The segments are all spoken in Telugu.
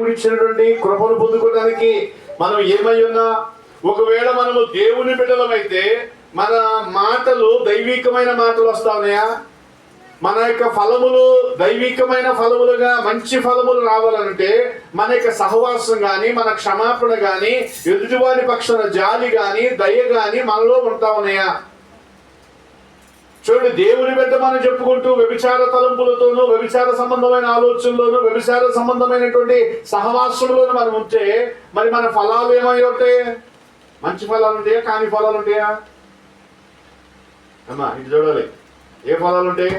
దేవుడు ఇచ్చినటువంటి కృపను పొందుకోవడానికి మనం ఏమై ఉన్నా ఒకవేళ మనము దేవుని బిడ్డలమైతే మన మాటలు దైవికమైన మాటలు వస్తా ఉన్నాయా? మన యొక్క ఫలములు దైవికమైన ఫలములుగా మంచి ఫలములు రావాలంటే మన యొక్క సహవాసం కానీ మన క్షమాపణ కానీ ఎదుటివారి పక్షాన జాలి కానీ దయ కానీ మనలో ఉంటా ఉన్నాయా? చూడండి దేవుని బిడ్డ మనం చెప్పుకుంటూ వ్యభిచార తలంపులతోనూ వ్యభిచార సంబంధమైన ఆలోచనలోనూ వ్యభిచార సంబంధమైనటువంటి సహవాసంలోనూ మనం ఉంటే మరి మన ఫలాలు ఏమై ఉంటాయి? మంచి ఫలాలు ఉంటాయా? కాని ఫలాలు ఉంటాయా? అమ్మా ఇది చూడాలి. ఏ ఫలాలు ఉంటాయి?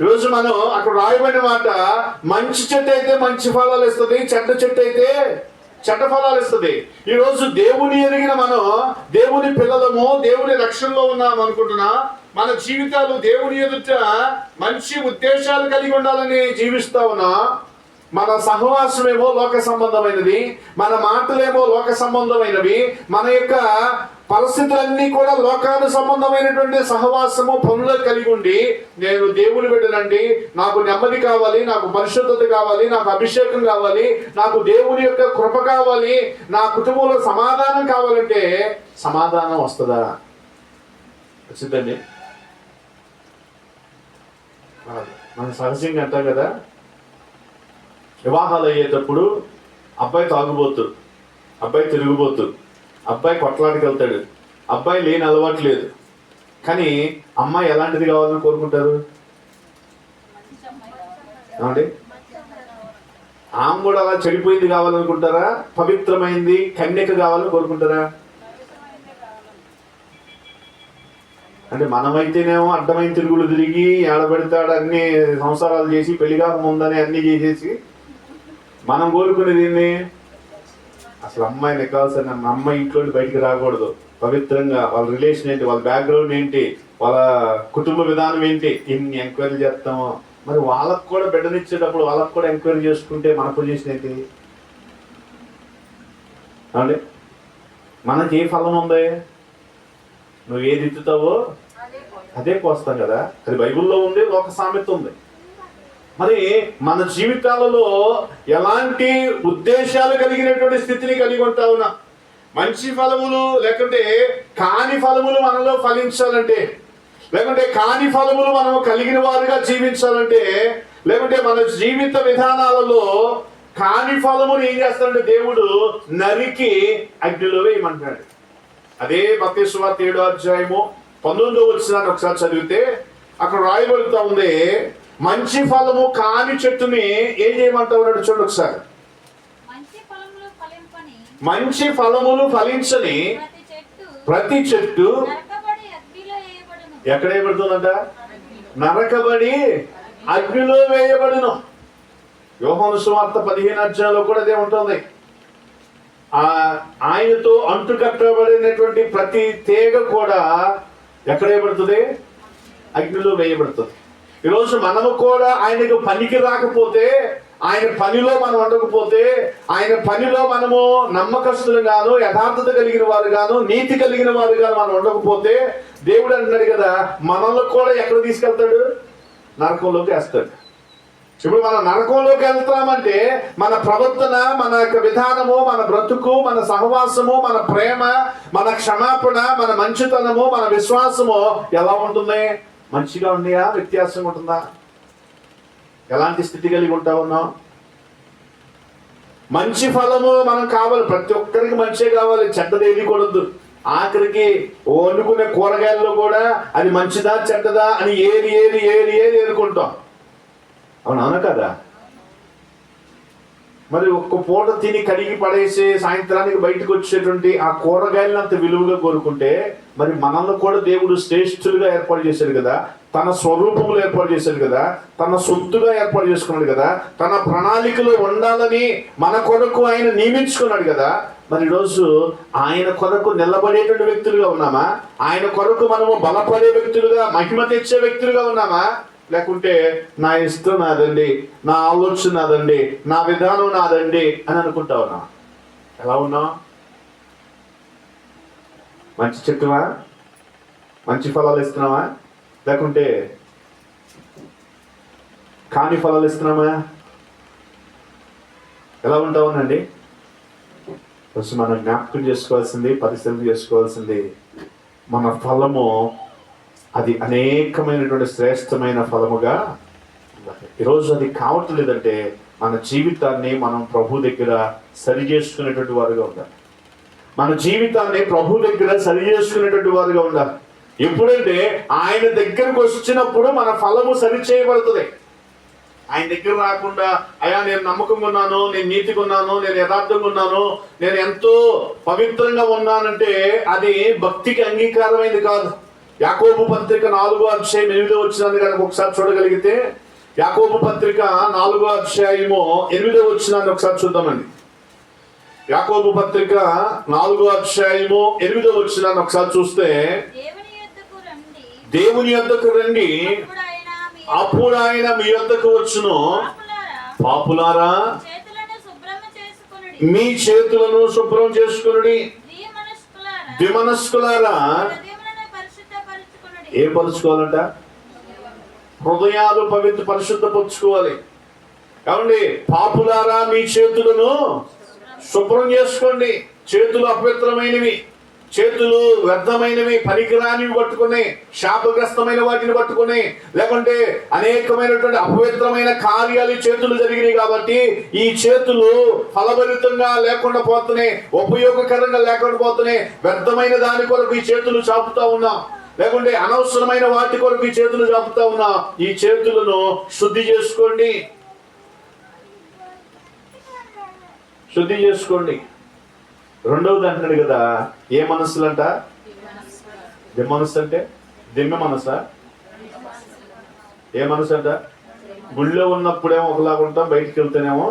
ఈరోజు మనం అక్కడ రాయబడిన మాట మంచి చెట్టు అయితే మంచి ఫలాలు ఇస్తుంది చెడ్డ చెట్టు అయితే చెడ్డ ఫలాలు ఇస్తుంది. ఈరోజు దేవుని ఎరిగిన మనం దేవుని పిల్లలము దేవుని రక్షణలో ఉన్నాం అనుకుంటున్నా మన జీవితాలు దేవుని ఎదుట మంచి ఉద్దేశాలు కలిగి ఉండాలని జీవిస్తా ఉన్నా మన సహవాసమేమో లోక సంబంధమైనది మన మాటలేమో లోక సంబంధమైనవి మన యొక్క పరిస్థితులన్నీ కూడా లోకాను సంబంధమైనటువంటి సహవాసము పనులు కలిగి ఉండి నేను దేవుని బిడ్డనండి. నాకు నెమ్మది కావాలి నాకు పరిశుద్ధత కావాలి నాకు అభిషేకం కావాలి నాకు దేవుని యొక్క కృప కావాలి నా కుటుంబంలో సమాధానం కావాలంటే సమాధానం వస్తుందా? వచ్చిందండి? మనం సహజంగా అంటాం కదా వివాహాలు అయ్యేటప్పుడు అబ్బాయి తాగుబోతు అబ్బాయి తిరుగుబోతు అబ్బాయి కొట్లాడికి వెళ్తాడు అబ్బాయి లేని అలవాటు లేదు. కానీ అమ్మాయి ఎలాంటిది కావాలని కోరుకుంటారు? ఏమండి? ఆమె కూడా అలా చెడిపోయింది కావాలనుకుంటారా? పవిత్రమైంది కన్యక కావాలని కోరుకుంటారా? అంటే మనమైతేనేమో అడ్డమైన తిరుగులు తిరిగి ఏడబెడతాడు అన్ని సంసారాలు చేసి పెళ్ళిగా ఉందని అన్ని చేసేసి మనం కోరుకునేది ఏంది? అసలు అమ్మాయిని కావాల్సిన అమ్మాయి ఇంట్లో బయటికి రాకూడదు. పవిత్రంగా వాళ్ళ రిలేషన్ ఏంటి? వాళ్ళ బ్యాక్గ్రౌండ్ ఏంటి? వాళ్ళ కుటుంబ విధానం ఏంటి? ఇన్ని ఎంక్వైరీ చేస్తాము. మరి వాళ్ళకు కూడా బిడ్డనిచ్చేటప్పుడు వాళ్ళకు కూడా ఎంక్వైరీ చేసుకుంటే మన పొజిషన్ ఏంటి? ఏమండి? మనకి ఏ ఫలం ఉంది? నువ్వు ఏది ఇచ్చుతావో అదే కోస్తాం కదా. అది బైబిల్లో ఉంది లోక సామెత ఉంది. మరి మన జీవితాలలో ఎలాంటి ఉద్దేశాలు కలిగినటువంటి స్థితిని కలిగి ఉంటా ఉన్నా? మంచి ఫలములు లేకుంటే కాని ఫలములు మనలో ఫలించాలంటే లేకుంటే కాని ఫలములు మనం కలిగిన వారుగా జీవించాలంటే లేకుంటే మన జీవిత విధానాలలో కాని ఫలములు ఏం చేస్తాడంటే దేవుడు నరికి అగ్నిలో వేయమంటాడు అదే భక్తేశ్వర ఏడో అధ్యాయము పంతొమ్మిదో వచ్చినాన్ని ఒకసారి చదివితే అక్కడ రాయబడుతా ఉంది మంచి ఫలము కాని చెట్టుని ఏం చేయమంటా ఉన్నాడు చూడండి ఒకసారి. మంచి ఫలములు ఫలించని ప్రతి చెట్టు ఎక్కడ వేయబడుతుందంట? నరకబడి అగ్నిలో వేయబడును. యోహాను సువార్త పదిహేను అధ్యాయంలో కూడా అదే ఉంటుంది. ఆ ఆయనతో అంటుకట్టబడినటువంటి ప్రతి తీగ కూడా ఎక్కడ వేయబడుతుంది? అగ్నిలో వేయబడుతుంది. ఈరోజు మనము కూడా ఆయనకు పనికి రాకపోతే ఆయన పనిలో మనం ఉండకపోతే ఆయన పనిలో మనము నమ్మకస్తులు గాను యథార్థత కలిగిన వారు గాను నీతి కలిగిన వారు గాను మనం ఉండకపోతే దేవుడు అంటున్నాడు కదా మనల్ని కూడా ఎక్కడ తీసుకెళ్తాడు? నరకంలోకి వేస్తాడు. ఇప్పుడు మనం నరకంలోకి వెళ్తామంటే మన ప్రవర్తన మన యొక్క విధానము మన బ్రతుకు మన సహవాసము మన ప్రేమ మన క్షమాపణ మన మంచితనము మన విశ్వాసము ఎలా ఉంటుంది? మంచిగా ఉన్నాయా వ్యత్యాసం ఉంటుందా? ఎలాంటి స్థితి కలిగి ఉంటా ఉన్నాం? మంచి ఫలము మనం కావాలి. ప్రతి ఒక్కరికి మంచి కావాలి. చెడ్డదేది ఏది కూడదు ఆఖరికి వండుకునే కూరగాయల్లో కూడా అది మంచిదా చెడ్డదా అని ఏది ఏది ఏది ఏది ఏరుకుంటాం అవునా కదా? మరి ఒక్క పూట తిని కడిగి పడేసి సాయంత్రానికి బయటకు వచ్చేటువంటి ఆ కూరగాయలను అంత విలువగా కోరుకుంటే మరి మనల్ని కూడా దేవుడు శ్రేష్ఠులుగా ఏర్పాటు చేశాడు కదా? తన స్వరూపములు ఏర్పాటు చేశాడు కదా? తన సొత్తుగా ఏర్పాటు చేసుకున్నాడు కదా? తన ప్రణాళికలో ఉండాలని మన కొరకు ఆయన నియమించుకున్నాడు కదా? మరి ఈరోజు ఆయన కొరకు నిలబడేటువంటి వ్యక్తులుగా ఉన్నామా? ఆయన కొరకు మనము బలపడే వ్యక్తులుగా మహిమ తెచ్చే వ్యక్తులుగా ఉన్నామా? లేకుంటే నా ఇష్టం నాదండి నా ఆలోచన నాదండి నా విధానం నాదండి అని అనుకుంటా ఉన్నా. ఎలా ఉన్నావు మంచి చెట్టువా? మంచి ఫలాలు ఇస్తున్నావా? లేకుంటే కాని ఫలాలు ఇస్తున్నామా ఎలా ఉంటావునండి ఫస్ట్ మనం జ్ఞాపకం చేసుకోవాల్సింది పరిశీలన చేసుకోవాల్సింది మన ఫలము అది అనేకమైనటువంటి శ్రేష్టమైన ఫలముగా ఈరోజు అది కావట్లేదంటే మన జీవితాన్ని మనం ప్రభు దగ్గర సరి చేసుకునేటువంటి వారుగా ఉండాలి. మన జీవితాన్ని ప్రభు దగ్గర సరి చేసుకునేటువంటి వారుగా ఉండాలి. ఎప్పుడంటే ఆయన దగ్గరకు వచ్చినప్పుడు మన ఫలము సరి చేయబడుతుంది. ఆయన దగ్గర రాకుండా అయ్యా నేను నమ్మకంగా ఉన్నాను నేను నీతిగా ఉన్నాను నేను యథార్థంగా ఉన్నాను నేను ఎంతో పవిత్రంగా ఉన్నానంటే అది భక్తికి అంగీకారమైంది కాదు. యాకోబు పత్రిక నాలుగో అధ్యాయం ఎనిమిదో వచ్చినాన్ని కనుక ఒకసారి చూడగలిగితే యాకోబు పత్రిక నాలుగో అధ్యాయము ఎనిమిదో వచ్చినాన్ని ఒకసారి చూద్దామండి. యాకోబు పత్రిక నాలుగో అధ్యాయము ఎనిమిదో వచ్చినాన్ని ఒకసారి చూస్తే దేవుని యొద్దకు రండి. అప్పుడు ఆయన మీ యొద్దకు వచ్చును. పాపులారా, మీ చేతులను శుభ్రం చేసుకుని ద్విమనస్కులారా. ఏం పరుచుకోవాలంట హృదయాలు పవిత్ర పరిశుద్ధపరుచుకోవాలి కాబట్టి పాపులారా మీ చేతులను శుభ్రం చేసుకోండి. చేతులు అపవిత్రమైనవి చేతులు వ్యర్థమైనవి పనికిరానివి పట్టుకుని శాపగ్రస్తమైన వాటిని పట్టుకుని లేకుంటే అనేకమైనటువంటి అపవిత్రమైన కార్యాలు చేతులు జరిగినాయి కాబట్టి ఈ చేతులు ఫలభరితంగా లేకుండా పోతున్నాయి ఉపయోగకరంగా లేకుండా పోతున్నాయి. వ్యర్థమైన దాని కొరకు ఈ చేతులు చాపుతా ఉన్నాం. లేకుంటే అనవసరమైన వాటి కొరకు ఈ చేతులు చాపుతా ఉన్నాం ఈ చేతులను శుద్ధి చేసుకోండి. శుద్ధి చేసుకోండి. రెండవది అంటున్నాడు కదా ఏ మనస్సులంట? దిమ్మ మనస్సు అంటే? దిమ్మ మనసా ఏ మనసు అంట? గుళ్ళో ఉన్నప్పుడేమో ఒకలాగా ఉంటాం బయటికి వెళ్తేనేమో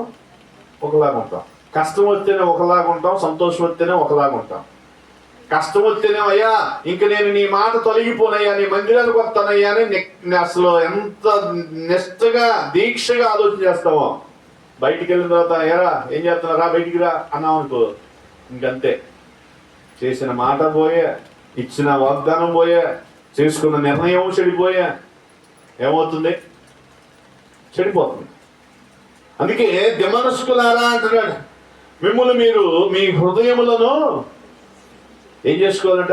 ఒకలాగా ఉంటాం. కష్టం వస్తేనే ఒకలాగా ఉంటాం సంతోషం వస్తేనే ఒకలాగా ఉంటాం. కష్టం వస్తేనే అయ్యా ఇంక నేను నీ మాట తొలగిపోనయ్యా నీ మందిరానికి వస్తానయ్యా అని అసలు ఎంత నిష్టగా దీక్షగా ఆలోచన చేస్తామో బయటికి వెళ్ళిన తర్వాత ఎరా ఏం చేస్తున్నారా బయటికి రా అన్నాం అనుకో. ఇంకంతే. చేసిన మాట పోయే ఇచ్చిన వాగ్దానం పోయే చేసుకున్న నిర్ణయం చెడిపోయే. ఏమవుతుంది? చెడిపోతుంది. అందుకే దిమనస్కులారా అంటున్నాడు. మిమ్మల్ని మీరు మీ హృదయములను ఏం చేసుకోవాలంట?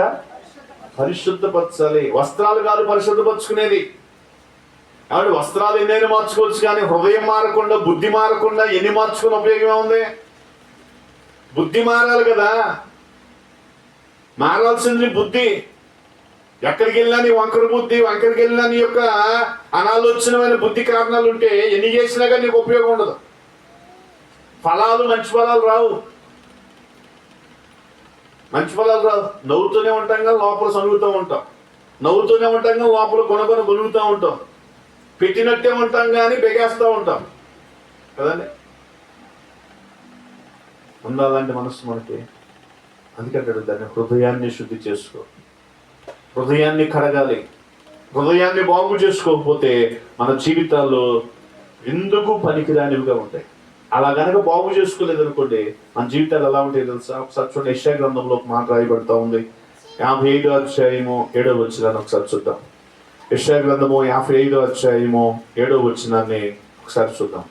పరిశుద్ధపరచాలి. వస్త్రాలు కాదు పరిశుద్ధపరచుకునేది. కాబట్టి వస్త్రాలు ఎన్నైనా మార్చుకోవచ్చు కానీ హృదయం మారకుండా బుద్ధి మారకుండా ఎన్ని మార్చుకుని ఉపయోగం ఉంది బుద్ధి మారాలి కదా. మారాల్సింది బుద్ధి. ఎక్కడికి వెళ్ళినా నీ వంకర బుద్ధి వంకరికి వెళ్ళినా నీ యొక్క అనాలోచనమైన బుద్ధి కారణాలు ఉంటే ఎన్ని చేసినా కానీ నీకు ఉపయోగం ఉండదు. ఫలాలు మంచి ఫలాలు రావు. మంచి ఫలాలు రావు. నవ్వుతూనే ఉంటాం కానీ లోపల సనుగుతూ ఉంటాం. నవ్వుతూనే ఉంటాం కానీ లోపల కొనగొన గొలుగుతూ ఉంటాం. పెట్టినట్టే ఉంటాం కానీ బెగేస్తూ ఉంటాం. కదండి? ఉందా అలాంటి మనస్సు మనకి. అందుకంటాడు దాన్ని హృదయాన్ని శుద్ధి చేసుకో. హృదయాన్ని కడగాలి. హృదయాన్ని బాగు చేసుకోకపోతే మన జీవితాల్లో ఎందుకు పనికిరానివిగా ఉంటాయి? అలా గనక బాగు చేసుకోలేదు అనుకోండి మన జీవితాలు ఎలా ఉంటాయి తెలుసా? ఒకసారి చూడండి యెషయా గ్రంథంలో మాట రాయబడతా ఉంది. యాభై ఐదో అధ్యాయము ఏడో వచ్చినాన్ని ఒకసారి చూద్దాం. యెషయా గ్రంథము యాభై ఐదో అధ్యాయము ఏడో వచ్చినాన్ని ఒకసారి చూద్దాం.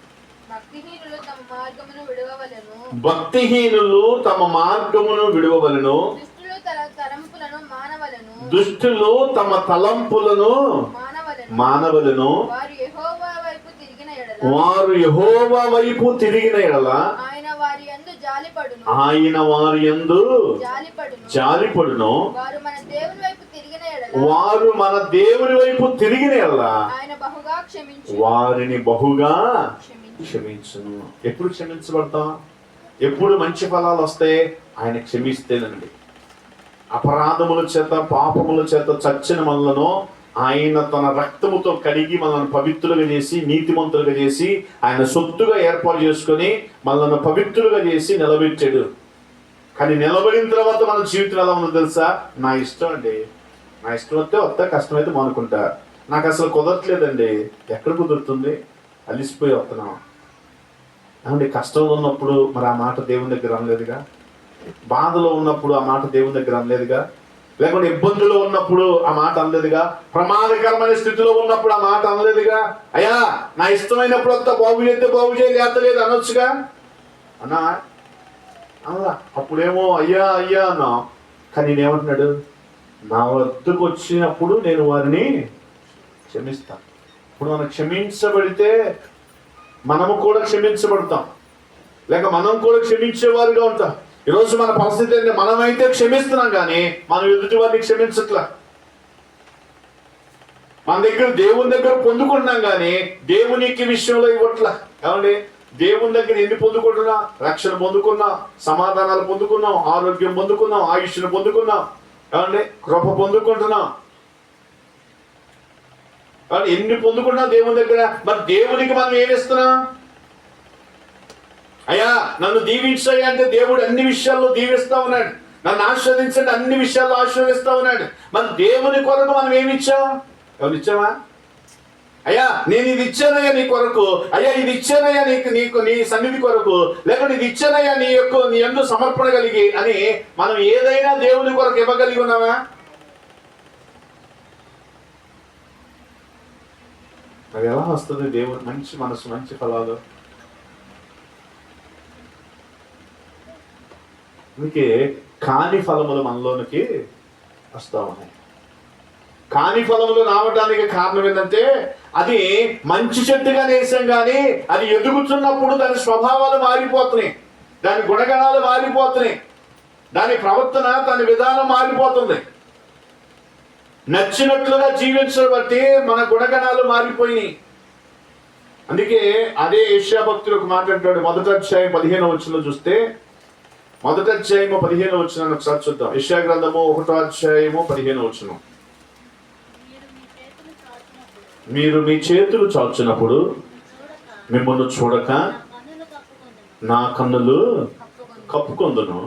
భక్తిహీనులు తమ మార్గమును మానవలను. దుష్టులు తమ తలంపులను మానవలను మానవలను వారు యెహోవా వైపు తిరిగిన ఎడల వారు యహోవా వైపు తిరిగిన ఎడల ఆయన వారి యందు జాలిపడును. వారి మన దేవుని వైపు తిరిగిన ఎడల వారిని బహుగా క్షమించు క్షమించును. ఎప్పుడు క్షమించబడతాం? ఎప్పుడు మంచి ఫలాలు వస్తాయి ఆయన క్షమిస్తేనండి. అపరాధముల చేత పాపముల చేత చచ్చిన మనలను ఆయన తన రక్తముతో కడిగి మనల్ని పవిత్రులుగా చేసి నీతిమంతులుగా చేసి ఆయన సొత్తుగా ఏర్పాటు చేసుకొని మనల్ని పవిత్రులుగా చేసి నిలబెట్టాడు. కానీ నిలబడిన తర్వాత మన జీవితం ఎలా ఉందో తెలుసా? నా ఇష్టం అండి. నా ఇష్టం వస్తే వస్తా కష్టమైతే మానుకుంటా. నాకు అసలు కుదరట్లేదండి. ఎక్కడ కుదురుతుంది? అలిసిపోయి వస్తున్నాం. ఏమండి కష్టంలో ఉన్నప్పుడు మరి ఆ మాట దేవుని దగ్గర అనలేదుగా బాధలో ఉన్నప్పుడు ఆ మాట దేవుని దగ్గర అనలేదుగా లేకుంటే ఇబ్బందులు ఉన్నప్పుడు ఆ మాట అనలేదుగా? ప్రమాదకరమైన స్థితిలో ఉన్నప్పుడు ఆ మాట అనలేదుగా? అయ్యా నా ఇష్టమైనప్పుడు అంతా బాగు చేస్తే బాగు చేయలేదు అనొచ్చుగా? అన్నా అలా అప్పుడేమో అయ్యా అయ్యా అన్నా. కానీ నేనేమంటున్నాడు? నా వద్దకు వచ్చినప్పుడు నేను వారిని క్షమిస్తాను ఇప్పుడు మనం క్షమించబడితే మనము కూడా క్షమించబడతాం. లేక మనం కూడా క్షమించేవారుగా ఉంటాం. ఈరోజు మన పరిస్థితి ఏంటంటే మనమైతే క్షమిస్తున్నాం కానీ మనం ఎదుటి వారిని క్షమించట్లా. మన దగ్గర దేవుని దగ్గర పొందుకుంటున్నాం కానీ దేవునికి విషయంలో ఇవ్వట్లా. ఏమండి? దేవుని దగ్గర ఎన్ని పొందుకుంటున్నాం? రక్షణ పొందుకున్నాం సమాధానాలు పొందుకున్నాం ఆరోగ్యం పొందుకున్నాం ఆయుష్ను పొందుకున్నాం. ఏమండి? కృప పొందుకుంటున్నాం. ఏమండి? ఎన్ని పొందుకున్నాం దేవుని దగ్గర? మరి దేవునికి మనం ఏమిస్తున్నాం అయ్యా నన్ను దీవించాయి అంటే దేవుడు అన్ని విషయాల్లో దీవిస్తా ఉన్నాడు. నన్ను ఆశీర్వదించండి అన్ని విషయాల్లో ఆశీర్వదిస్తా ఉన్నాడు. మన దేవుని కొరకు మనం ఏమి ఇచ్చాం? ఎవరు ఇచ్చామా అయ్యా నేను ఇది ఇచ్చానయ్యా నీ కొరకు. అయ్యా ఇది ఇచ్చానయ్యా నీకు నీకు నీ సన్నిధి కొరకు. లేకుంటే ఇది ఇచ్చానయ్యా నీ యొక్క నీ ఎందు సమర్పణ కలిగి అని మనం ఏదైనా దేవుని కొరకు ఇవ్వగలిగి ఉన్నామా అది ఎలా వస్తుంది దేవుడు? మంచి మనసు మంచి ఫలాలు? అందుకే కాని ఫలములు మనలోనికి వస్తూ ఉన్నాయి. కాని ఫలములు రావడానికి కారణం ఏంటంటే అది మంచి చెట్టుగా వేసాం కానీ అది ఎదుగుతున్నప్పుడు దాని స్వభావాలు మారిపోతున్నాయి. దాని గుణగణాలు మారిపోతున్నాయి. దాని ప్రవర్తన దాని విధానం మారిపోతుంది. నచ్చినట్లుగా జీవించడం బట్టి మన గుణగణాలు మారిపోయినాయి. అందుకే అదే ఏషియా భక్తులు ఒక మాట మొదటి అధ్యాయం పదిహేను వచ్చిన చూస్తే మొదటి అధ్యాయము పదిహేను వచ్చిన ఒకసారి చూద్దాం. ఇషా గ్రంథము ఒకటో అధ్యాయము పదిహేను వచ్చిన మీరు మీ చేతులు చాచినప్పుడు మిమ్మల్ని చూడక నా కన్నులు కప్పుకొందును.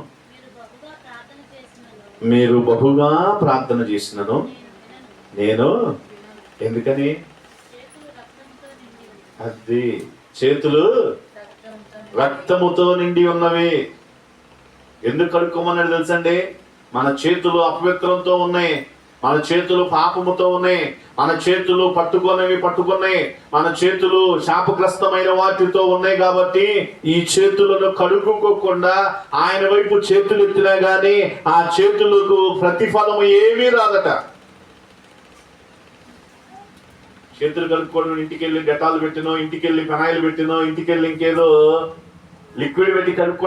మీరు బహుగా ప్రార్థన చేసినను నేను ఎందుకని? అది చేతులు రక్తముతో నిండి ఉన్నవి. ఎందుకు కడుక్కోమన్నాడు తెలుసండి? మన చేతులు అపవిత్రంతో ఉన్నాయి. మన చేతులు పాపముతో ఉన్నాయి. మన చేతులు పట్టుకున్నవి పట్టుకున్నాయి. మన చేతులు శాపగ్రస్తమైన వాటితో ఉన్నాయి కాబట్టి ఈ చేతులను కడుక్కోకుండా ఆయన వైపు చేతులు ఎత్తినా గాని ఆ చేతులకు ప్రతిఫలము ఏమీ రాదట. చేతులు కడుక్కోవడం ఇంటికి వెళ్ళి డెటాలు పెట్టినో ఇంటికి వెళ్ళి పెనాయిలు పెట్టినో ఇంటికి వెళ్ళి ఇంకేదో లిక్విడ్ పెట్టి కడుక్కో